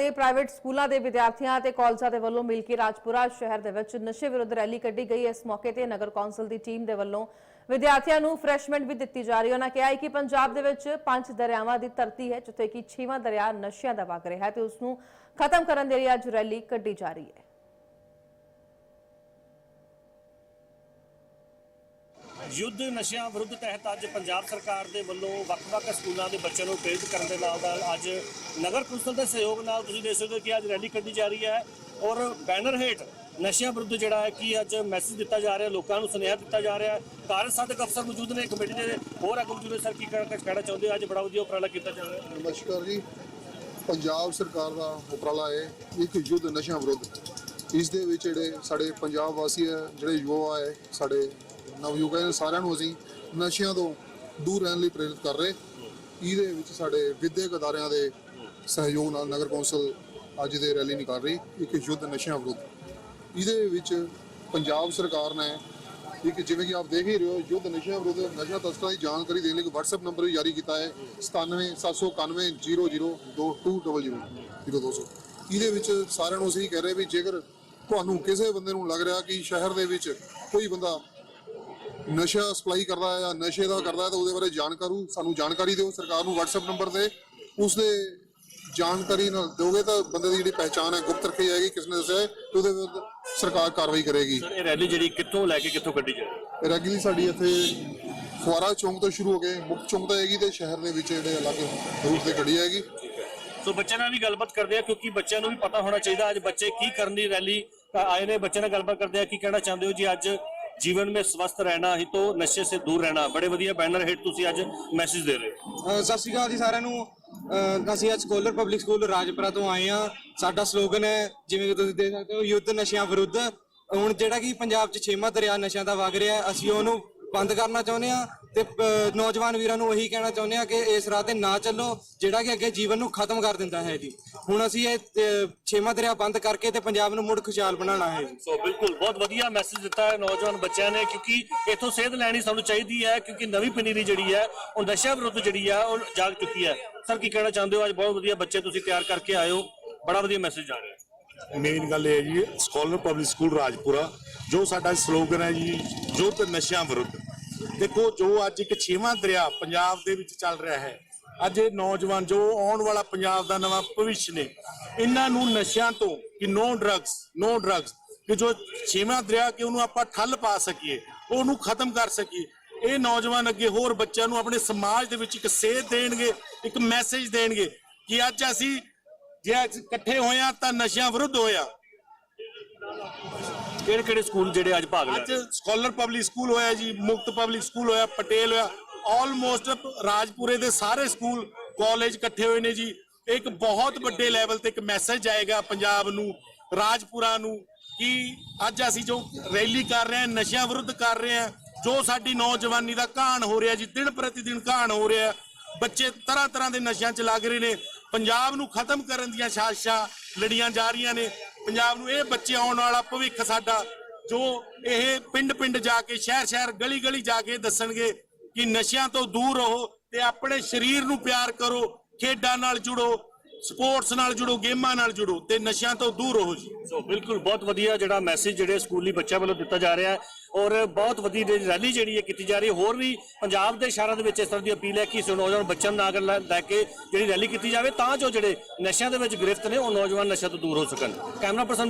ਦੇ ਪ੍ਰਾਈਵੇਟ ਸਕੂਲਾਂ ਦੇ ਵਿਦਿਆਰਥੀਆਂ ਤੇ ਕਾਲਜਾਂ ਦੇ ਵੱਲੋਂ ਮਿਲ ਕੇ ਰਾਜਪੁਰਾ ਸ਼ਹਿਰ ਦੇ ਵਿੱਚ ਨਸ਼ੇ ਵਿਰੁੱਧ ਰੈਲੀ ਕੱਢੀ ਗਈ। ਇਸ ਮੌਕੇ ਤੇ ਨਗਰ ਕੌਂਸਲ ਦੀ ਟੀਮ ਦੇ ਵੱਲੋਂ ਵਿਦਿਆਰਥੀਆਂ ਨੂੰ ਫਰੈਸ਼ਮੈਂਟ ਵੀ ਦਿੱਤੀ ਜਾ ਰਹੀ ਹੈ। ਉਹਨਾਂ ਕਿਹਾ ਹੈ ਕਿ ਪੰਜਾਬ ਦੇ ਵਿੱਚ ਪੰਜ ਦਰਿਆਵਾਂ ਦੀ ਧਰਤੀ ਹੈ, ਜਿੱਥੇ ਕਿ ਛੇਵਾਂ ਦਰਿਆ ਨਸ਼ਿਆਂ ਦਾ ਵਗ ਰਿਹਾ ਹੈ ਤੇ ਉਸ ਨੂੰ ਖਤਮ ਕਰਨ ਦੇ ਲਈ ਅੱਜ ਰੈਲੀ ਕੱਢੀ ਜਾ ਰਹੀ ਹੈ। ਯੁੱਧ ਨਸ਼ਿਆਂ ਵਿਰੁੱਧ ਤਹਿਤ ਅੱਜ ਪੰਜਾਬ ਸਰਕਾਰ ਦੇ ਵੱਲੋਂ ਵੱਖ-ਵੱਖ ਸਕੂਲਾਂ ਦੇ ਬੱਚਿਆਂ ਨੂੰ ਪ੍ਰੇਰਿਤ ਕਰਨ ਦੇ ਨਾਲ ਨਾਲ ਅੱਜ ਨਗਰ ਕੌਂਸਲ ਦੇ ਸਹਿਯੋਗ ਨਾਲ ਤੁਸੀਂ ਦੇਖ ਸਕਦੇ ਹੋ ਕਿ ਅੱਜ ਰੈਲੀ ਕੱਢੀ ਜਾ ਰਹੀ ਹੈ ਔਰ ਬੈਨਰ ਹੇਠ ਨਸ਼ਿਆਂ ਵਿਰੁੱਧ ਜਿਹੜਾ ਹੈ ਕਿ ਅੱਜ ਮੈਸੇਜ ਦਿੱਤਾ ਜਾ ਰਿਹਾ, ਲੋਕਾਂ ਨੂੰ ਸੁਨੇਹਾ ਦਿੱਤਾ ਜਾ ਰਿਹਾ ਹੈ। ਕਾਰਜ ਸਾਧਕ ਅਫਸਰ ਮੌਜੂਦ ਨੇ ਕਮੇਟੀ ਦੇ ਹੋਰ ਅਗਮ ਮੌਜੂਦ ਨੇ, ਸਰ, ਕੀ ਕਹਿਣਾ ਕਹਿਣਾ ਚਾਹੁੰਦੇ ਹੋ? ਅੱਜ ਬੜਾ ਵਧੀਆ ਉਪਰਾਲਾ ਕੀਤਾ ਜਾ ਰਿਹਾ ਨਮਸਕਾਰ ਜੀ। ਪੰਜਾਬ ਸਰਕਾਰ ਦਾ ਉਪਰਾਲਾ ਹੈ ਇੱਕ ਯੁੱਧ ਨਸ਼ਿਆਂ ਵਿਰੁੱਧ। ਇਸ ਦੇ ਵਿੱਚ ਜਿਹੜੇ ਸਾਡੇ ਪੰਜਾਬ ਵਾਸੀ ਹੈ, ਜਿਹੜੇ ਯੁਵਾ ਹੈ, ਸਾਡੇ ਨਵਯੁਵਕਾਂ ਨੇ ਸਾਰਿਆਂ ਨੂੰ ਅਸੀਂ ਨਸ਼ਿਆਂ ਤੋਂ ਦੂਰ ਰਹਿਣ ਲਈ ਪ੍ਰੇਰਿਤ ਕਰ ਰਹੇ। ਇਹਦੇ ਵਿੱਚ ਸਾਡੇ ਵਿਦਿਅਕ ਅਦਾਰਿਆਂ ਦੇ ਸਹਿਯੋਗ ਨਾਲ ਨਗਰ ਕੌਂਸਲ ਅੱਜ ਦੇ ਰੈਲੀ ਨਿਕਾਲ ਰਹੀ, ਇੱਕ ਯੁੱਧ ਨਸ਼ਿਆਂ ਵਿਰੁੱਧ। ਇਹਦੇ ਵਿੱਚ ਪੰਜਾਬ ਸਰਕਾਰ ਨੇ ਇੱਕ ਜਿਵੇਂ ਕਿ ਆਪ ਦੇਖ ਹੀ ਰਹੇ ਹੋ, ਯੁੱਧ ਨਸ਼ਿਆਂ ਵਿਰੁੱਧ ਨਸ਼ਾ ਤਸਕਰਾਂ ਦੀ ਜਾਣਕਾਰੀ ਦੇਣ ਲਈ ਇੱਕ WhatsApp ਨੰਬਰ ਵੀ ਜਾਰੀ ਕੀਤਾ ਹੈ 9779002200 ਇਹਦੇ ਵਿੱਚ ਸਾਰਿਆਂ ਨੂੰ ਅਸੀਂ ਕਹਿ ਰਹੇ ਵੀ ਜੇਕਰ ਤੁਹਾਨੂੰ ਕਿਸੇ ਬੰਦੇ ਨੂੰ ਲੱਗ ਰਿਹਾ ਕਿ ਸ਼ਹਿਰ ਦੇ ਵਿੱਚ ਕੋਈ ਬੰਦਾ ਨਸ਼ਾ ਸਪਲਾਈ ਕਰਦਾ ਹੈ ਜਾਂ ਨਸ਼ੇ ਦਾ ਕਰਦਾ ਹੈ ਤਾਂ ਉਹਦੇ ਬਾਰੇ ਜਾਣਕਾਰੂ ਸਾਨੂੰ ਜਾਣਕਾਰੀ ਦਿਓ ਸਰਕਾਰ ਨੂੰ WhatsApp ਨੰਬਰ ਤੇ। ਉਸ ਦੇ ਜਾਣਕਾਰੀ ਨਾਲ ਦਿਓਗੇ ਤਾਂ ਬੰਦੇ ਦੀ ਜਿਹੜੀ ਪਹਿਚਾਣ ਹੈ ਗੁਪਤ ਰੱਖੀ ਜਾਏਗੀ ਕਿਸ ਨੇ ਦੱਸਿਆ ਤੇ ਉਹਦੇ ਵਿਰੁੱਧ ਸਰਕਾਰ ਕਾਰਵਾਈ ਕਰੇਗੀ। ਸਰ ਇਹ ਰੈਲੀ ਜਿਹੜੀ ਕਿੱਥੋਂ ਲੈ ਕੇ ਕਿੱਥੋਂ ਕੱਢੀ ਜਾ ਰਹੀ ਹੈ? ਰੈਗੂਲਰੀ ਸਾਡੀ ਇੱਥੇ ਫੁਆਰਾ ਚੌਂਕ ਤੋਂ ਸ਼ੁਰੂ ਹੋ ਕੇ ਮੁਕਤ ਚੌਂਕ ਤੋਂ ਆਏਗੀ ਤੇ ਸ਼ਹਿਰ ਦੇ ਵਿੱਚ ਜਿਹੜੇ ਅਲੱਗ ਰੂਟ ਤੇ ਗੱਡੀ ਆਏਗੀ ਸੋ ਬੱਚਿਆਂ ਨਾਲ ਵੀ ਗੱਲਬਾਤ ਕਰਦੇ ਆ ਕਿਉਂਕਿ ਬੱਚਿਆਂ ਨੂੰ ਵੀ ਪਤਾ ਹੋਣਾ ਚਾਹੀਦਾ ਅੱਜ ਬੱਚੇ ਕੀ ਕਰਨ ਦੀ ਰੈਲੀ ਆਏ ਨੇ ਬੱਚਿਆਂ ਨਾਲ ਗੱਲਬਾਤ ਕਰਦੇ ਆ ਕੀ ਕਹਿਣਾ ਚਾਹੁੰਦੇ ਹੋ ਜੀ ਅੱਜ? ਜੀਵਨ में स्वस्थ रहना ही तो नशे से दूर रहना बड़े ਵਧੀਆ ਬੈਨਰ ਹੇਠ ਤੁਸੀਂ ਅੱਜ ਮੈਸੇਜ ਦੇ ਰਹੇ ਹੋ ਅਹ ਸਤਿ ਸ਼੍ਰੀ ਅਕਾਲ ਜੀ ਸਾਰਿਆਂ ਨੂੰ ਅਹ ਅਸੀਂ ਅੱਜ ਸਕੋਲਰ ਪਬਲਿਕ ਸਕੂਲ ਰਾਜਪੁਰਾ ਤੋਂ ਆਏ ਆ ਸਾਡਾ ਸਲੋਗਨ ਹੈ ਜਿਵੇਂ ਕਿ ਤੁਸੀਂ ਦੇਖ ਸਕਦੇ ਹੋ ਯੁੱਧ ਨਸ਼ਿਆਂ ਵਿਰੁੱਧ ਹੁਣ ਜਿਹੜਾ ਕਿ ਪੰਜਾਬ 'ਚ ਛੇਵਾਂ ਦਰਿਆ ਨਸ਼ਿਆਂ ਦਾ ਵਗ ਰਿਹਾ ਹੈ, ਅਸੀਂ ਉਹਨੂੰ ਬੰਦ ਕਰਨਾ ਚਾਹੁੰਦੇ ਆ ਤੇ ਨੌਜਵਾਨ ਵੀਰਾਂ ਨੂੰ ਇਹੀ ਕਹਿਣਾ ਚਾਹੁੰਦੇ ਆ ਕਿ ਇਸ ਰਾਹ ਤੇ ਨਾ ਚੱਲੋ, ਜਿਹੜਾ ਕਿ ਅੱਗੇ ਜੀਵਨ ਨੂੰ ਖਤਮ ਕਰ ਦਿੰਦਾ ਹੈ ਜੀ। ਹੁਣ ਅਸੀਂ ਇਹ ਛੇਵਾਂ ਦਰਿਆ ਬੰਦ ਕਰਕੇ ਤੇ ਪੰਜਾਬ ਨੂੰ ਮੁੜ ਖੁਸ਼ਹਾਲ ਬਣਾਉਣਾ ਹੈ। ਜੀ ਸੋ ਬਿਲਕੁਲ, ਬਹੁਤ ਵਧੀਆ ਮੈਸੇਜ ਦਿੱਤਾ ਹੈ ਨੌਜਵਾਨ ਬੱਚਿਆਂ ਨੇ, ਕਿਉਂਕਿ ਇਥੋਂ ਸੇਧ ਲੈਣੀ ਸਾਨੂੰ ਚਾਹੀਦੀ ਹੈ, ਕਿਉਂਕਿ ਨਵੀਂ ਪਨੀਰੀ ਜਿਹੜੀ ਹੈ, ਉਹ ਨਸ਼ਾ ਵਿਰੁੱਧ ਜਿਹੜੀ ਹੈ, ਉਹ ਜਾਗ ਚੁੱਕੀ ਹੈ। ਸਰ ਕੀ ਕਹਿਣਾ ਚਾਹੁੰਦੇ ਹੋ? ਅੱਜ ਬਹੁਤ ਵਧੀਆ ਬੱਚੇ ਤੁਸੀਂ ਤਿਆਰ ਕਰਕੇ ਆਏ ਹੋ। ਬੜਾ ਵਧੀਆ ਮੈਸੇਜ ਆ ਰਿਹਾ ਮੇਨ ਗੱਲ ਇਹ ਹੈ ਜੀ ਸਕਾਲਰ ਪਬਲਿਕ ਸਕੂਲ ਰਾਜਪੁਰਾ, ਜੋ ਸਾਡਾ ਸਲੋਗਨ ਹੈ ਜੀ ਯੁੱਧ ਨਸ਼ਿਆਂ ਵਿਰੁੱਧ। ਦੇਖੋ, ਜੋ ਅੱਜ ਇੱਕ ਛੇਵਾਂ ਦਰਿਆ ਪੰਜਾਬ ਦੇ ਵਿੱਚ ਚੱਲ ਰਿਹਾ ਹੈ, ਅੱਜ ਇਹ ਨੌਜਵਾਨ ਜੋ ਆਉਣ ਵਾਲਾ ਪੰਜਾਬ ਦਾ ਨਵਾਂ ਭਵਿੱਖ ਨੇ, ਇਹਨਾਂ ਨੂੰ ਨਸ਼ਿਆਂ ਤੋਂ ਕਿ ਨੋ ਡਰੱਗਸ ਨੋ ਡਰੱਗਸ ਕਿ ਜੋ ਛੇਵਾਂ ਦਰਿਆ ਕਿ ਉਹਨੂੰ ਆਪਾਂ ਠੱਲ ਪਾ ਸਕੀਏ, ਉਹਨੂੰ ਖਤਮ ਕਰ ਸਕੀਏ। ਇਹ ਨੌਜਵਾਨ ਅੱਗੇ ਹੋਰ ਬੱਚਿਆਂ ਨੂੰ ਆਪਣੇ ਸਮਾਜ ਦੇ ਵਿੱਚ ਇੱਕ ਸੇਧ ਦੇਣਗੇ, ਇੱਕ ਮੈਸੇਜ ਦੇਣਗੇ ਕਿ ਅੱਜ ਅਸੀਂ ਜੇ ਅੱਜ ਇਕੱਠੇ ਹੋਇਆ ਤਾਂ ਨਸ਼ਿਆਂ ਵਿਰੁੱਧ ਹੋਇਆ ਕਿਹੜੇ ਕਿਹੜੇ ਸਕੂਲ ਜਿਹੜੇ ਅੱਜ ਭਾਗ ਅੱਜ? ਸਕਾਲਰ ਪਬਲਿਕ ਸਕੂਲ ਹੋਇਆ ਜੀ ਮੁਕਤ ਪਬਲਿਕ ਸਕੂਲ ਹੋਇਆ ਪਟੇਲ ਹੋਇਆ। ਆਲਮੋਸਟ ਰਾਜਪੁਰੇ ਦੇ ਸਾਰੇ ਸਕੂਲ ਕਾਲਜ ਇਕੱਠੇ ਹੋਏ ਨੇ ਜੀ। ਇੱਕ ਬਹੁਤ ਵੱਡੇ ਲੈਵਲ ਤੇ ਇੱਕ ਮੈਸੇਜ ਜਾਏਗਾ ਪੰਜਾਬ ਨੂੰ ਰਾਜਪੁਰਾ ਨੂੰ ਕਿ ਅੱਜ ਅਸੀਂ ਜੋ ਰੈਲੀ ਕਰ ਰਹੇ ਹਾਂ ਨਸ਼ਿਆਂ ਵਿਰੁੱਧ ਕਰ ਰਹੇ ਹਾਂ ਜੋ ਸਾਡੀ ਨੌਜਵਾਨੀ ਦਾ ਘਾਣ ਹੋ ਰਿਹਾ ਜੀ ਦਿਨ ਪ੍ਰਤੀ ਦਿਨ ਘਾਣ ਹੋ ਰਿਹਾ ਬੱਚੇ ਤਰ੍ਹਾਂ ਤਰ੍ਹਾਂ ਦੇ ਨਸ਼ਿਆਂ 'ਚ ਲੱਗ ਰਹੇ ਨੇ। ਪੰਜਾਬ ਨੂੰ ਖਤਮ ਕਰਨ ਦੀਆਂ ਸਾਜ਼ਿਸ਼ਾਂ ਲੜੀਆਂ ਜਾ ਰਹੀਆਂ ਨੇ। ਪੰਜਾਬ ਨੂੰ ਇਹ ਬੱਚੇ ਆਉਣ ਵਾਲਾ ਭਵਿੱਖ ਸਾਡਾ, ਜੋ ਇਹ ਪਿੰਡ ਪਿੰਡ ਜਾ ਕੇ ਸ਼ਹਿਰ ਸ਼ਹਿਰ ਗਲੀ ਗਲੀ ਜਾ ਕੇ ਦੱਸਣਗੇ ਕਿ ਨਸ਼ਿਆਂ ਤੋਂ ਦੂਰ ਰਹੋ ਤੇ ਆਪਣੇ ਸਰੀਰ ਨੂੰ ਪਿਆਰ ਕਰੋ, ਖੇਡਾਂ ਨਾਲ ਜੁੜੋ ਸਪੋਰਟਸ ਨਾਲ ਜੁੜੋ, ਗੇਮਾਂ ਨਾਲ ਜੁੜੋ ਤੇ ਨਸ਼ਿਆਂ ਤੋਂ ਦੂਰ ਰਹੋ ਜੀ। ਸੋ ਬਿਲਕੁਲ ਬਹੁਤ ਵਧੀਆ ਜਿਹੜਾ ਮੈਸੇਜ ਜਿਹੜੇ ਸਕੂਲੀ ਬੱਚਿਆਂ ਵੱਲੋਂ ਦਿੱਤਾ ਜਾ ਰਿਹਾ ਹੈ ਔਰ ਬਹੁਤ ਵਧੀਆ ਜਿਹੜੀ ਰੈਲੀ ਜਿਹੜੀ ਹੈ ਕੀਤੀ ਜਾ ਰਹੀ ਹੈ। ਹੋਰ ਵੀ ਪੰਜਾਬ ਦੇ ਸ਼ਹਿਰਾਂ ਦੇ ਵਿੱਚ ਇਸ ਤਰ੍ਹਾਂ ਦੀ ਅਪੀਲ ਹੈ ਕਿ ਇਸ ਨੌਜਵਾਨ ਬੱਚਿਆਂ ਨੂੰ ਨਾਲ ਲੈ ਲੈ ਕੇ ਜਿਹੜੀ ਰੈਲੀ ਕੀਤੀ ਜਾਵੇ ਤਾਂ ਜੋ ਜਿਹੜੇ ਨਸ਼ਿਆਂ ਦੇ ਵਿੱਚ ਗ੍ਰਿਫਤ ਨੇ ਉਹ ਨੌਜਵਾਨ ਨਸ਼ਿਆਂ ਤੋਂ ਦੂਰ ਹੋ ਸਕਣ। Camera person